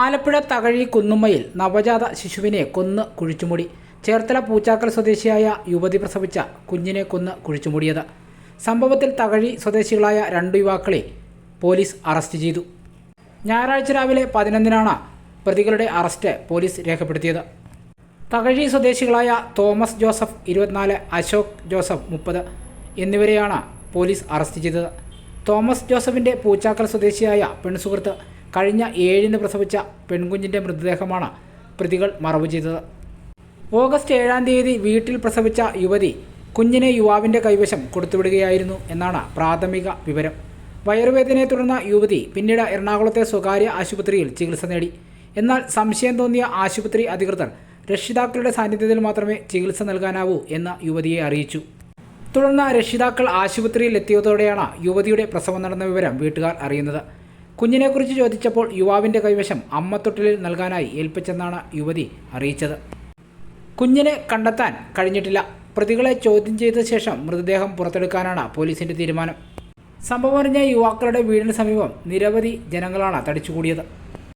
ആലപ്പുഴ തകഴി കുന്നുമ്മയിൽ നവജാത ശിശുവിനെ കൊന്ന് കുഴിച്ചുമൂടി. ചേർത്തല പൂച്ചാക്കൽ സ്വദേശിയായ യുവതി പ്രസവിച്ച കുഞ്ഞിനെ കൊന്ന് കുഴിച്ചുമൂടിയത്. സംഭവത്തിൽ തകഴി സ്വദേശികളായ രണ്ട് യുവാക്കളെ പോലീസ് അറസ്റ്റ് ചെയ്തു. ഞായറാഴ്ച രാവിലെ പതിനൊന്നിനാണ് പ്രതികളുടെ അറസ്റ്റ് പോലീസ് രേഖപ്പെടുത്തിയത്. തകഴി സ്വദേശികളായ തോമസ് ജോസഫ് ഇരുപത്തിനാല് അശോക് ജോസഫ് മുപ്പത് എന്നിവരെയാണ് പോലീസ് അറസ്റ്റ് ചെയ്തത്. തോമസ് ജോസഫിന്റെ പൂച്ചാക്കൽ സ്വദേശിയായ പെൺസുഹൃത്ത് കഴിഞ്ഞ ഏഴിന് പ്രസവിച്ച പെൺകുഞ്ഞിന്റെ മൃതദേഹമാണ് പ്രതികൾ മറവ് ചെയ്തത്. ഓഗസ്റ്റ് ഏഴാം തീയതി വീട്ടിൽ പ്രസവിച്ച യുവതി കുഞ്ഞിനെ യുവാവിന്റെ കൈവശം കൊടുത്തുവിടുകയായിരുന്നു എന്നാണ് പ്രാഥമിക വിവരം. വയറുവേദനയെ തുടർന്ന യുവതി പിന്നീട് എറണാകുളത്തെ സ്വകാര്യ ആശുപത്രിയിൽ ചികിത്സ നേടി. എന്നാൽ സംശയം തോന്നിയ ആശുപത്രി അധികൃതർ രക്ഷിതാക്കളുടെ സാന്നിധ്യത്തിൽ മാത്രമേ ചികിത്സ നൽകാനാവൂ എന്ന് യുവതിയെ അറിയിച്ചു. തുടർന്ന് രക്ഷിതാക്കൾ ആശുപത്രിയിൽ എത്തിയതോടെയാണ് യുവതിയുടെ പ്രസവം നടന്ന വിവരം വീട്ടുകാർ അറിയുന്നത്. കുഞ്ഞിനെക്കുറിച്ച് ചോദിച്ചപ്പോൾ യുവാവിന്റെ കൈവശം അമ്മത്തൊട്ടിലിൽ നൽകാനായി ഏൽപ്പിച്ചെന്നാണ് യുവതി അറിയിച്ചത്. കുഞ്ഞിനെ കണ്ടെത്താൻ കഴിഞ്ഞിട്ടില്ല. പ്രതികളെ ചോദ്യം ചെയ്ത ശേഷം മൃതദേഹം പുറത്തെടുക്കാനാണ് പോലീസിന്റെ തീരുമാനം. സംഭവമറിഞ്ഞ യുവാക്കളുടെ വീടിന് സമീപം നിരവധി ജനങ്ങളാണ് തടിച്ചുകൂടിയത്.